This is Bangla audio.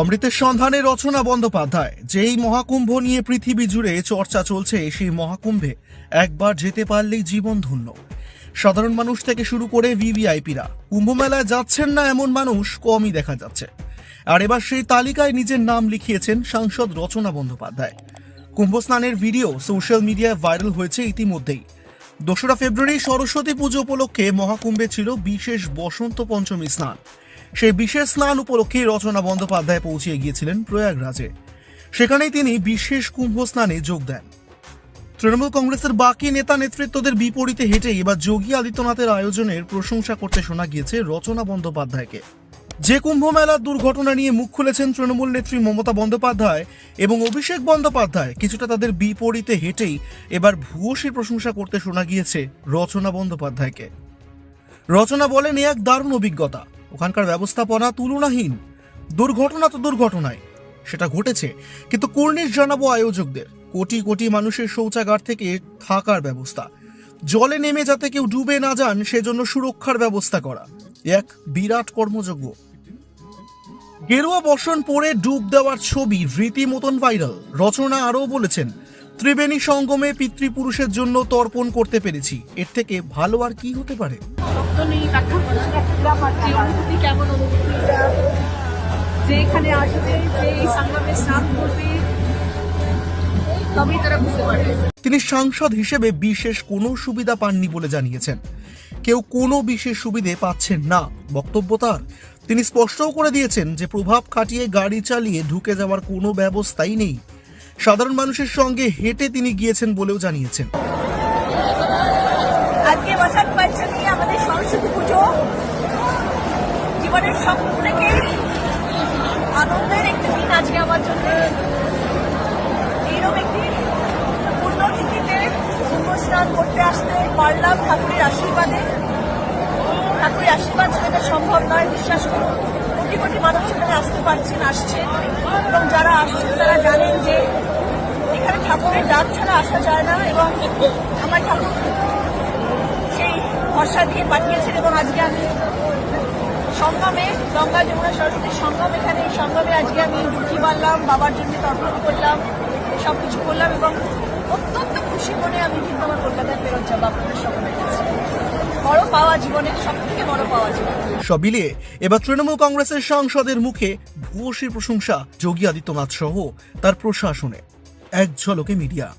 অমৃতের সন্ধানে রচনা বন্দ্যোপাধ্যায়। যেই মহাকুম্ভ নিয়ে পৃথিবী জুড়ে চর্চা চলছে, সেই মহাকুম্ভে একবার যেতে পারলেই জীবন ধন্য। সাধারণ মানুষ থেকে শুরু করে ভিভিআইপিরা। কুম্ভ মেলায় যাচ্ছেন না এমন মানুষ, কমই দেখা যাচ্ছে। আর এবার সেই তালিকায় নিজের নাম লিখিয়েছেন সাংসদ রচনা বন্দ্যোপাধ্যায়। কুম্ভ স্নানের ভিডিও সোশ্যাল মিডিয়ায় ভাইরাল হয়েছে ইতিমধ্যেই। দোসরা ফেব্রুয়ারি সরস্বতী পুজো উপলক্ষে মহাকুম্ভে ছিল বিশেষ বসন্ত পঞ্চমী স্নান। সেই বিশেষ স্নান উপলক্ষে রচনা বন্দ্যোপাধ্যায় পৌঁছে গিয়েছিলেন প্রয়াগরাজে। সেখানেই তিনি বিশেষ কুম্ভ স্নানে যোগ দেন। তৃণমূল কংগ্রেসের বাকি নেতা নেতৃত্বদের বিপরীতে হেঁটে এবার যোগী আদিত্যনাথের আয়োজনের প্রশংসা করতে শোনা গিয়েছে রচনা বন্দ্যোপাধ্যায়কে। যে কুম্ভ মেলার দুর্ঘটনা নিয়ে মুখ খুলেছেন তৃণমূল নেত্রী মমতা বন্দ্যোপাধ্যায় এবং অভিষেক বন্দ্যোপাধ্যায়, কিছুটা তাদের বিপরীতে হেঁটেই এবার ভূয়সী প্রশংসা করতে শোনা গিয়েছে রচনা বন্দ্যোপাধ্যায়কে। রচনা বলেন এক দারুণ অভিজ্ঞতা। ওখানকার ব্যবস্থাপনা তুলনাহীন। দুর্ঘটনা তো দুর্ঘটনায়, সেটা ঘটেছে। কিন্তু কর্নিশ জানাব আয়োজকদের, কোটি কোটি মানুষের শৌচাগার থেকে থাকার ব্যবস্থা। জলে নেমে যাতে কেউ ডুবে না যান, সেজন্য সুরক্ষার ব্যবস্থা করা। এক বিরাট কর্মযজ্ঞ। গেরুয়া বসন পরে ডুব দেওয়ার ছবি রীতিমতন ভাইরাল। রচনা আরও বলেছেন ত্রিবেণী সঙ্গমে পিতৃপুরুষের জন্য তর্পণ করতে পেরেছি। এর থেকে ভালো আর কি হতে পারে? রক্ত নেই তাকে যে অনুভূতি কেমন অনুভূতিটা যে এখানে আসবে যে এই সংগ্রামে স্নান করবে তবেই তারা বুঝতে পারবে। তিনি সাংসদ হিসেবে বিশেষ কোনো সুবিধা পাননি বলে জানিয়েছেন। কেউ কোনো বিশেষ সুবিধে পাচ্ছেন না। বক্তব্য তার। তিনি স্পষ্টও করে দিয়েছেন যে প্রভাব খাটিয়ে গাড়ি চালিয়ে ঢুকে যাওয়ার কোনো ব্যবস্থাই নেই। সাধারণ মানুষের সঙ্গে হেঁটে তিনি গিয়েছেন বলেও জানিয়েছেন। আজকে আমাদের সরস্বতী পুজো। জীবনের সব আনন্দের একটি দিন আজকে আমার একটি স্নান করতে আসতে পারলাম ঠাকুরের আশীর্বাদে। ঠাকুরের আশীর্বাদ ছাড়া সম্ভব নয়, বিশ্বাস করুন। কোটি কোটি মানুষ এখানে আসতে পারছেন, আসছে। এবং যারা আসছেন তারা জানেন যে এখানে ঠাকুরের ডাক ছাড়া আসা যায় না এবং আমার ঠাকুর সেই ভরসা দিয়ে পাঠিয়েছেন এবং আজকে আমি সঙ্গমে গঙ্গা যমুনা সরস্বতীর সঙ্গম এখানে, এই সঙ্গমে আজকে আমি ডুবকি মারলাম বাবার জন্য তর্পণ করলাম সব কিছু করলাম এবং অত্যন্ত খুশি মনে আমি কিন্তু আমার কলকাতায় ফেরত যাব আপনাদের সকলের কাছে বড় সব থেকে এবার তৃণমূল কংগ্রেসের সাংসদের মুখে ভূয়সী প্রশংসা যোগী আদিত্যনাথ সহ তার প্রশাসনে। এক ঝলকে মিডিয়া।